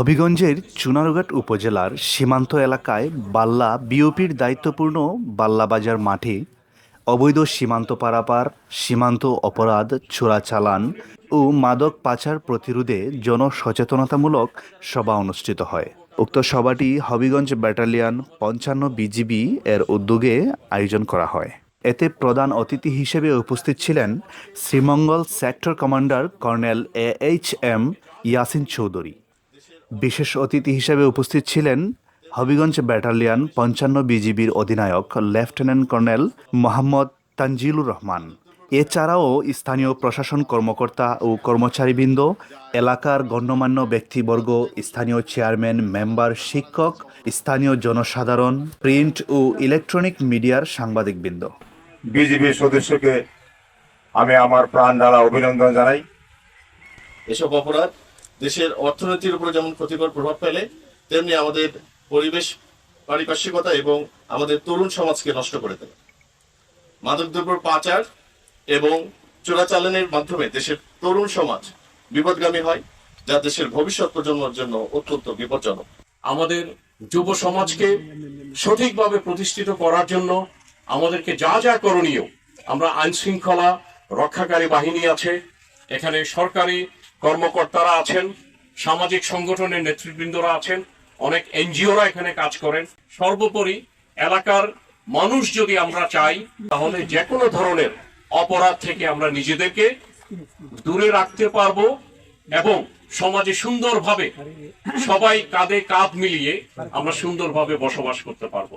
হবিগঞ্জের চুনারুঘাট উপজেলার সীমান্ত এলাকায় বাল্লা বিওপির দায়িত্বপূর্ণ বাল্লাবাজার মাঠে অবৈধ সীমান্ত পারাপার, সীমান্ত অপরাধ চোরাচালান ও মাদক পাচার প্রতিরোধে জনসচেতনতামূলক সভা অনুষ্ঠিত হয়। উক্ত সভাটি হবিগঞ্জ ব্যাটালিয়ান পঞ্চান্ন বিজিবি এর উদ্যোগে আয়োজন করা হয়। এতে প্রধান অতিথি হিসেবে উপস্থিত ছিলেন Sreemangal sector commander colonel A H M Yasin Chowdhury. বিশেষ অতিথি হিসেবে উপস্থিত ছিলেন হবিগঞ্জ ব্যাটালিয়ন পঞ্চান্ন বিজিবির অধিনায়ক লেফটেন্যান্ট কর্নেল মোহাম্মদ তানজিলুর রহমান। এছাড়াও স্থানীয় প্রশাসন কর্মকর্তা ও কর্মচারীবৃন্দ এলাকার গণ্যমান্য ব্যক্তিবর্গ স্থানীয় চেয়ারম্যান মেম্বার শিক্ষক স্থানীয় জনসাধারণ প্রিন্ট ও ইলেকট্রনিক মিডিয়ার সাংবাদিকবৃন্দ। বিজিবির সদস্যকে আমি আমার প্রাণ দ্বারা অভিনন্দন জানাই। এসব অপরাধ দেশের অর্থনীতির উপরে যেমন ক্ষতিকর প্রভাব ফেলে, তেমনি আমাদের পরিবেশ পারিপার্শ্বিকতা এবং আমাদের তরুণ সমাজকে নষ্ট করে দেয়। মাদকদ্রব্য পাচার এবং চোরাচালানের মাধ্যমে দেশের তরুণ সমাজ বিপদগামী হয়, যা দেশের ভবিষ্যৎ প্রজন্মের জন্য অত্যন্ত বিপজ্জনক। আমাদের যুব সমাজকে সঠিকভাবে প্রতিষ্ঠিত করার জন্য আমাদেরকে যা যা করণীয়, আমরা আইন শৃঙ্খলা রক্ষাকারী বাহিনী আছে, এখানে সরকারি কর্মকর্তারা আছেন, সামাজিক সংগঠনের নেতৃবৃন্দরা আছেন, অনেক এনজিওরা এখানে কাজ করেন। সর্বোপরি এলাকার মানুষ যদি আমরা চাই, তাহলে যে কোনো ধরনের অপরাধ থেকে আমরা নিজেদেরকে দূরে রাখতে পারব এবং সমাজে সুন্দরভাবে সবাই কাঁধে কাঁধ মিলিয়ে আমরা সুন্দরভাবে বসবাস করতে পারব।